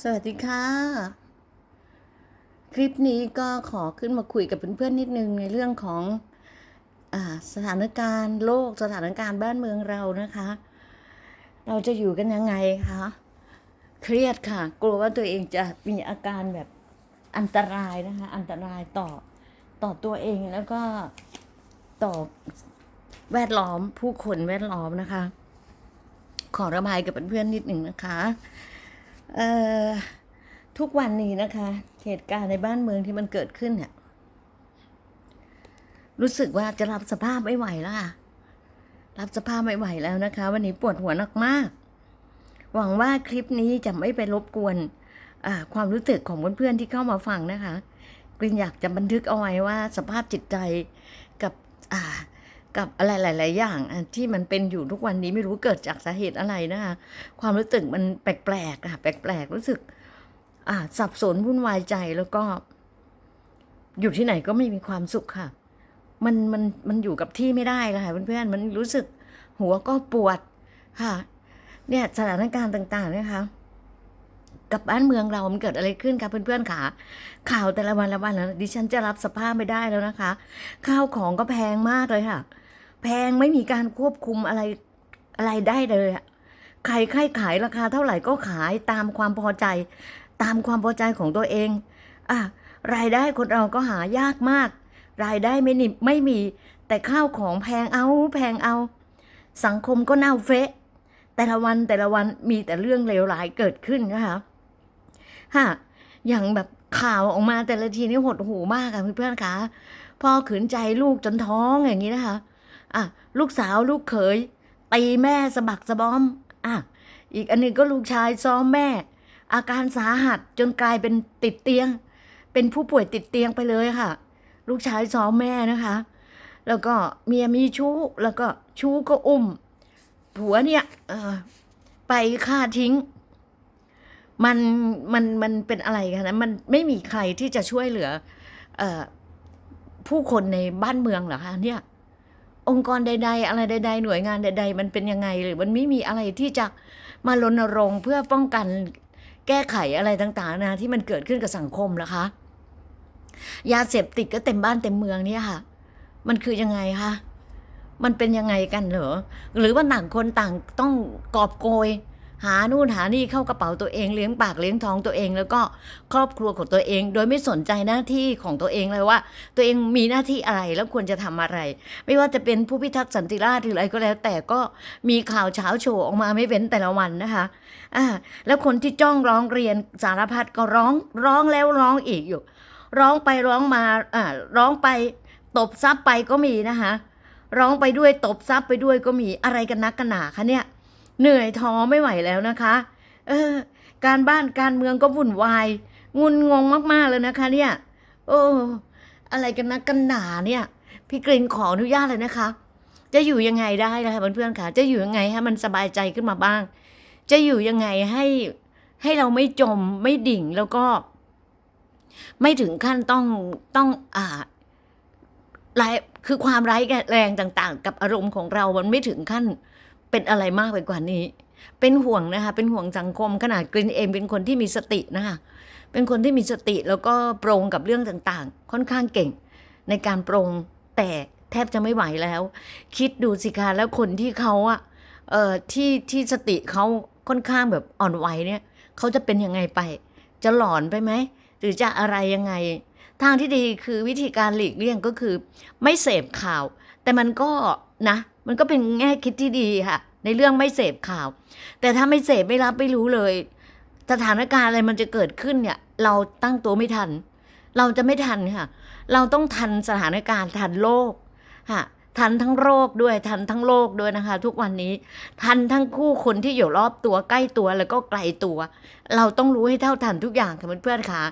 สวัสดีค่ะ คลิปนี้ก็ขอขึ้นมาคุยกับเพื่อนๆนิดนึงในเรื่องของอสถานการณ์โลกสถานการณ์บ้านเมืองเรานะคะ เราจะอยู่กันยังไงคะเครียดค่ะ กลัวว่าตัวเองจะมีอาการแบบอันตรายนะคะ อันตรายต่อต่อตัวเองแล้วก็ต่อแวดล้อมผู้คนแวดล้อมนะคะ ขอระบายกับเพื่อนๆนิดหนึ่งนะคะ ทุกวันนี้นะคะ เหตุการณ์ในบ้านเมืองที่มันเกิดขึ้นเนี่ย รู้สึกว่าจะรับสภาพไม่ไหวแล้วค่ะ รับสภาพไม่ไหวแล้วนะคะ วันนี้ปวดหัวหนักมาก หวังว่าคลิปนี้จะไม่ไปรบกวนความรู้สึกของเพื่อนๆที่เข้ามาฟังนะคะกรินอยากจะบันทึกเอาไว้ว่าสภาพจิตใจกับอ่า กับอะไรหลาย ๆ อย่างที่มันเป็นอยู่ทุกวันนี้ไม่รู้เกิดจากสาเหตุอะไรนะคะความรู้สึกมันแปลกๆอะแปลกๆรู้สึกอ่าสับสนวุ่นวายใจแล้วก็ อยู่ที่ไหนก็ไม่มีความสุขค่ะ มันมันมันอยู่กับที่ไม่ได้เลยค่ะเพื่อนๆมันรู้สึกหัวก็ปวดค่ะ เนี่ยสถานการณ์ต่าง ๆ นะคะกับบ้านเมืองเรา มันเกิดอะไรขึ้นคะเพื่อนๆขาข่าวแต่ละวันละวันนะดิฉันจะรับสภาพไม่ได้แล้วนะคะ ข้าวของก็แพงมากเลยค่ะ แพงไม่มีการควบคุมอะไรอะไรได้เลยอะใครใครขายราคาเท่าไหร่ก็ขายตามความพอใจ ตามความพอใจของตัวเองอะรายได้คนเราก็หายากมาก รายได้ไม่นิไม่มี แต่ข้าวของแพงเอาแพงเอา สังคมก็เน่าเฟะ แต่ละวันแต่ละวันมีแต่เรื่องเลวร้ายเกิดขึ้นนะคะฮะอย่างแบบข่าวออกมาแต่ละทีนี่หดหูมากอะเพื่อนๆคะพ่อขืนใจลูกจนท้องอย่างนี้นะคะ อะลูกสาวลูกเขยตีแม่สะบักสะบอมอะอีกอันนึงก็ลูกชายซ้อมแม่ อาการสาหัสจนกลายเป็นติดเตียง เป็นผู้ป่วยติดเตียงไปเลยค่ะ ลูกชายซ้อมแม่นะคะ แล้วก็เมียมีชู้แล้วก็ชู้ก็อุ้ม ผัวเนี่ยไปฆ่าทิ้ง มันมันมันเป็นอะไรกันนะมันไม่มีใครที่จะช่วยเหลือเอ่อผู้คนในบ้านเมืองเหรอคะเนี่ย องค์กรใด ๆ อะไรใด ๆ หน่วยงานใด ๆ มันเป็นยังไงหรือมันไม่มีอะไรที่จะมารณรงค์เพื่อป้องกันแก้ไขอะไรต่างๆนะที่มันเกิดขึ้นกับสังคมนะคะ ยาเสพติดก็เต็มบ้านเต็มเมืองเนี่ยค่ะ มันคือยังไงคะมันเป็นยังไงกันเหรอหรือว่าต่างคนต่างต้องกอบโกย หานู่นหานี่เข้ากระเป๋าตัวเองเลี้ยงปากเลี้ยงท้องตัวเอง แล้วก็ครอบครัวของตัวเอง โดยไม่สนใจหน้าที่ของตัวเองเลยว่า ตัวเองมีหน้าที่อะไรแล้วควรจะทำอะไร ไม่ว่าจะเป็นผู้พิทักษ์สันติราษฎร์หรืออะไรก็แล้ว แต่ก็มีข่าวเช้าโชว์ออกมาไม่เว้นแต่ละวันนะคะอ่าแล้วคนที่จ้องร้องเรียนสารพัดก็ร้องร้องแล้วร้องอีกอยู่ ร้องไปร้องมาอ่าร้องไปตบซับไปก็มีนะคะร้องไปด้วยตบซับไปด้วยก็มีอะไรกันนักกันหนาคะเนี่ย เหนื่อยท้อไม่ไหวแล้วนะคะ เออ การบ้านการเมืองก็วุ่นวาย งุนงงมากๆเลยนะคะ เนี่ย โอ้ อะไรกันนักกันหนาเนี่ย พี่กรีนขออนุญาตเลยนะคะ จะอยู่ยังไงได้นะคะเพื่อนๆค่ะ จะอยู่ยังไงให้มันสบายใจขึ้นมาบ้าง จะอยู่ยังไงให้ให้เราไม่จมไม่ดิ่งแล้วก็ ไม่ถึงขั้นต้องต้องอ่าไรคือความร้ายแรงต่าง ๆ กับอารมณ์ของเรา มันไม่ถึงขั้น เป็นอะไรมากไปกว่านี้ เป็นห่วงนะคะ เป็นห่วงสังคมขนาดกรีนเองเป็นคนที่มีสตินะคะเป็นคนที่มีสติแล้วก็โปรงกับเรื่องต่างๆ ค่อนข้างเก่ง ในการโปรงแต่แทบจะไม่ไหวแล้ว คิดดูสิคะแล้วคนที่เขาอะเอ่อที่ที่สติเขาค่อนข้างแบบอ่อนไหวเนี่ยเขาจะเป็นยังไงไป จะหลอนไปไหมหรือจะอะไรยังไง ทางที่ดีคือวิธีการหลีกเลี่ยงก็คือ ไม่เสพข่าว แต่มันก็นะ มันก็เป็นแง่คิดที่ดีค่ะ ในเรื่องไม่เสพข่าว แต่ถ้าไม่เสพไม่รับไม่รู้เลย สถานการณ์อะไรมันจะเกิดขึ้นเนี่ย เราตั้งตัวไม่ทัน เราจะไม่ทันค่ะ เราต้องทันสถานการณ์ทันโลกค่ะทันทั้งโรคด้วยทันทั้งโลกด้วยนะคะ ทุกวันนี้ ทันทั้งคู่คนที่อยู่รอบตัวใกล้ตัวแล้วก็ไกลตัว เราต้องรู้ให้เท่าทันทุกอย่างค่ะเพื่อนๆค่ะ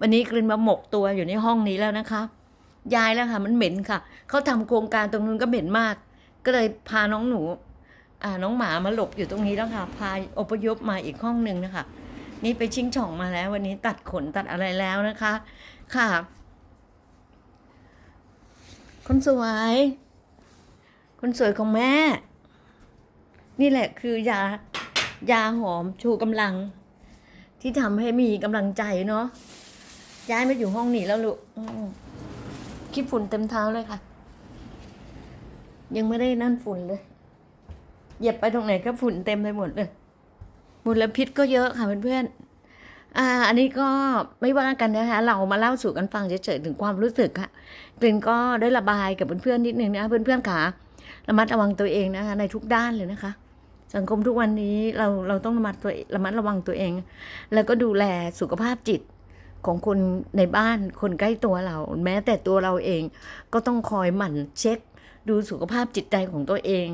วันนี้กลินมาหมกตัวอยู่ในห้องนี้แล้วนะคะ ยายแล้วค่ะ มันเหม็นค่ะเขาทำโครงการตรงนู้นก็เหม็นมาก ก็เลยพาน้องหนูน้องหมามาหลบอยู่ตรงนี้แล้วค่ะ พาอพยพมาอีกห้องหนึ่งนะคะ นี่ไปชิงช่องมาแล้ว วันนี้ตัดขนตัดอะไรแล้วนะคะ ค่ะ คนสวย คนสวยของแม่ นี่แหละคือยายาหอมชูกำลัง ที่ทำให้มีกำลังใจเนาะย้ายมาอยู่ห้องนี้แล้วลูกอืมขี้ฝุ่นเต็มเท้าเลยค่ะ ยังไม่ได้นั่นฝุ่นเลยเหยียบไปตรงไหนก็ฝุ่นเต็มไปหมดเลยมลพิษก็เยอะค่ะเพื่อนๆอ่า อันนี้ก็ไม่ว่ากันนะคะ เรามาเล่าสู่กันฟังเฉยๆถึงความรู้สึกค่ะกลิ่นก็ได้ระบายกับเพื่อนๆนิดนึงนะเพื่อนๆขาระมัดระวังตัวเองนะคะในทุกด้านเลยนะคะ สังคมทุกวันนี้เราเราต้องระมัดตัวระมัดระวังตัวเอง แล้วก็ดูแลสุขภาพจิตของคนในบ้านคนใกล้ตัวเรา แม้แต่ตัวเราเองก็ต้องคอยหมั่นเช็ค ดูสุขภาพจิตใจของตัวเอง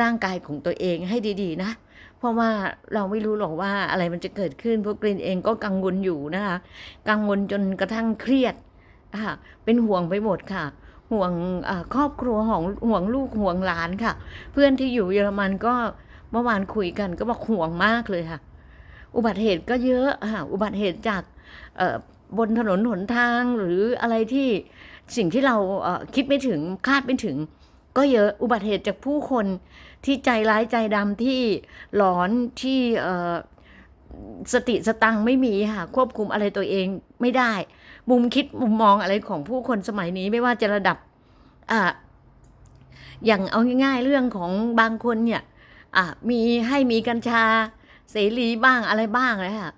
ร่างกายของตัวเองให้ดีๆนะ เพราะว่าเราไม่รู้หรอกว่าอะไรมันจะเกิดขึ้นพวกกรีนเองก็กังวลอยู่นะคะกังวลจนกระทั่งเครียดค่ะเป็นห่วงไปหมดค่ะ ห่วงครอบครัวของห่วงลูกห่วงหลานค่ะ เพื่อนที่อยู่เยอรมันก็เมื่อวานคุยกันก็บอกห่วงมากเลยค่ะ อุบัติเหตุก็เยอะค่ะอุบัติเหตุจากบนถนนหนทางหรืออะไรที่สิ่งที่เราคิดไม่ถึงคาดไม่ถึง ก็เยอะอุบัติเหตุจากผู้คนที่ใจร้ายใจดำที่หลอนที่สติสตังค์ไม่มีค่ะควบคุมอะไรตัวเองไม่ได้ มุมคิดมุมมองอะไรของผู้คนสมัยนี้ไม่ว่าจะระดับอ่าอย่างเอาง่ายๆเรื่องของบางคนเนี่ยอะมีให้มีกัญชาเสรีบ้างอะไรบ้างเลยค่ะ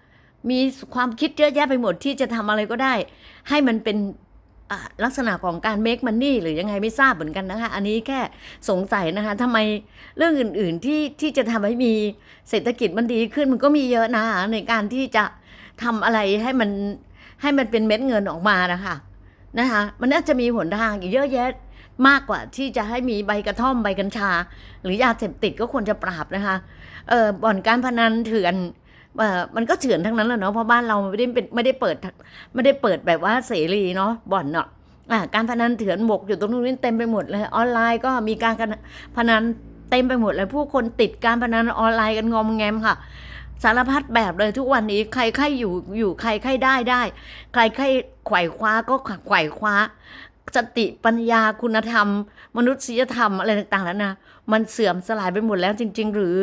มีความคิดเยอะแยะไปหมดที่จะทำอะไรก็ได้ ให้มันเป็น ลักษณะของการ make money หรือยังไงไม่ทราบเหมือนกันนะคะ อันนี้แค่สงสัยนะคะทำไมเรื่องอื่นๆที่ที่จะทำให้มีเศรษฐกิจมันดีขึ้นมันก็มีเยอะนะในการที่จะทำอะไรให้มันให้มันเป็นเม็ดเงินออกมานะคะนะคะมันน่าจะมีหนทางอีกเยอะแยะมากกว่าที่จะให้มีใบกระท่อมใบกัญชา หรือยาเสพติดก็ควรจะปราบนะคะเออบ่อนการพนันเถื่อน มันก็เถื่อนทั้งนั้นแหละเนาะเพราะบ้านเราไม่ได้เป็นไม่ได้เปิดไม่ได้เปิดแบบว่าเสรีเนาะบ่อนเนาะการพนันเถื่อนหมกอยู่ตรงนู้นนี่เต็มไปหมดเลย ออนไลน์ก็มีการพนันเต็มไปหมดเลยผู้คนติดการพนันออนไลน์กันงอมแงมค่ะ สารพัดแบบเลยทุกวันนี้ใครใครอยู่อยู่ใครใครได้ได้ ใครใครไขว่คว้าก็ไขว่คว้าสติปัญญาคุณธรรม มนุษยธรรมอะไรต่างๆแล้วนะ มันเสื่อมสลายไปหมดแล้วจริง ๆ หรือ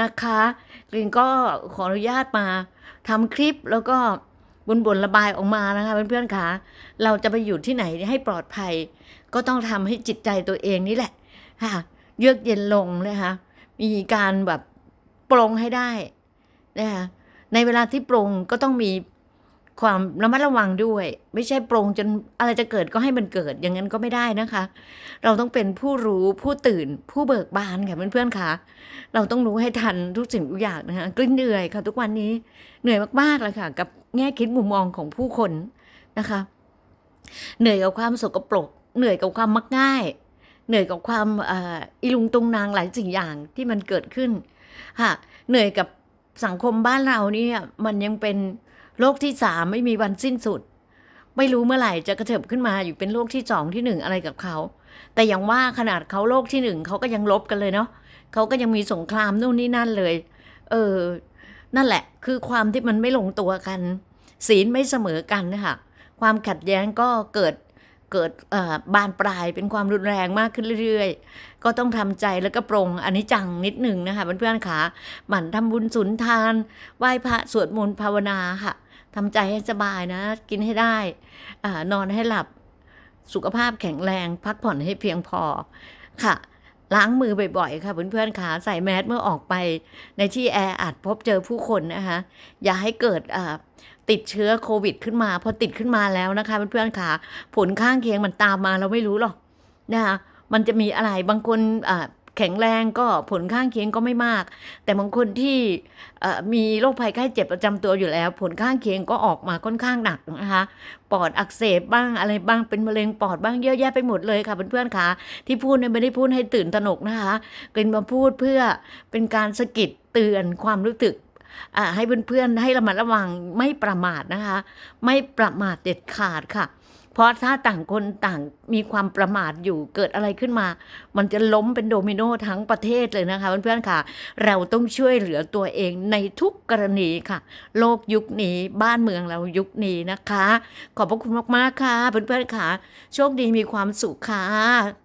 นะคะกรีนก็ขออนุญาตมาทำคลิปแล้วก็บนบนระบายออกมานะคะเพื่อนๆคะเราจะไปอยู่ที่ไหนให้ปลอดภัย ก็ต้องทำให้จิตใจตัวเองนี่แหละค่ะเยือกเย็นลงนะคะมีการแบบปรงให้ได้นะคะในเวลาที่ปรงก็ต้องมี ความระมัดระวังด้วย ไม่ใช่ปรงจนอะไรจะเกิดก็ให้มันเกิดอย่างนั้นก็ไม่ได้นะคะ เราต้องเป็นผู้รู้ผู้ตื่นผู้เบิกบานค่ะเพื่อนๆค่ะเราต้องรู้ให้ทันทุกสิ่งทุกอย่างนะคะกลิ้นเหนื่อยค่ะ ทุกวันนี้เหนื่อยมากๆเลยค่ะ กับแง่คิดมุมมองของผู้คนนะคะ เหนื่อยกับความสกปรกเหนื่อยกับความมักง่าย เหนื่อยกับความอ่ออีลุงตุงนางหลายสิ่งอย่างที่มันเกิดขึ้นค่ะเหนื่อยกับสังคมบ้านเราเนี่ยมันยังเป็น โลกที่สามไม่มีวันสิ้นสุด ไม่รู้เมื่อไหร่จะกระเถิบขึ้นมาอยู่เป็นโลกที่สองที่หนึ่งอะไรกับเขา แต่อย่างว่าขนาดเขาโลกที่หนึ่งเขาก็ยังลบกันเลยเนาะเขาก็ยังมีสงครามนู่นนี่นั่นเลย เออ นั่นแหละ คือความที่มันไม่ลงตัวกัน ศีลไม่เสมอกันนะคะความขัดแย้งก็เกิด เกิดบานปลายเป็นความรุนแรงมากขึ้นเรื่อยๆ ก็ต้องทำใจแล้วก็ปรงอันนี้จังนิดหนึ่งนะคะเพื่อนๆขาหมั่นทำบุญสุนทาน ไหว้พระสวดมนต์ภาวนาค่ะทำใจให้สบายนะ กินให้ได้อานอนให้หลับสุขภาพแข็งแรง พักผ่อนให้เพียงพอค่ะล้างมือบ่อยๆ ค่ะเพื่อนๆขาใส่แมสเมื่อออกไปในที่แออัดพบเจอผู้คนนะคะอย่าให้เกิด ติดเชื้อโควิดขึ้นมา พอติดขึ้นมาแล้วนะคะเพื่อนๆขาผลข้างเคียงมันตามมาเราไม่รู้หรอกนะคะมันจะมีอะไรบางคนแข็งแรงก็ผลข้างเคียงก็ไม่มาก แต่บางคนที่มีโรคภัยไข้เจ็บประจำตัวอยู่แล้ว ผลข้างเคียงก็ออกมาค่อนข้างหนักนะคะปอดอักเสบบ้างอะไรบ้างเป็นมะเร็งปอดบ้างเยอะแยะไปหมดเลยค่ะเพื่อนๆค่ะที่พูดเนี่ยไม่ได้พูดให้ตื่นตระหนกนะคะเป็นมาพูดเพื่อเป็นการสะกิดเตือนความรู้สึก ให้เพื่อนๆให้ระมัดระวังไม่ประมาทนะคะ ไม่ประมาทเด็ดขาดค่ะ เพราะถ้าต่างคนต่างมีความประมาทอยู่เกิดอะไรขึ้นมา มันจะล้มเป็นโดมิโนทั้งประเทศเลยนะคะเพื่อนๆค่ะ เราต้องช่วยเหลือตัวเองในทุกกรณีค่ะ โลกยุคนี้บ้านเมืองเรายุคนี้นะคะ ขอบพระคุณมากๆค่ะเพื่อนๆค่ะ โชคดีมีความสุขค่ะ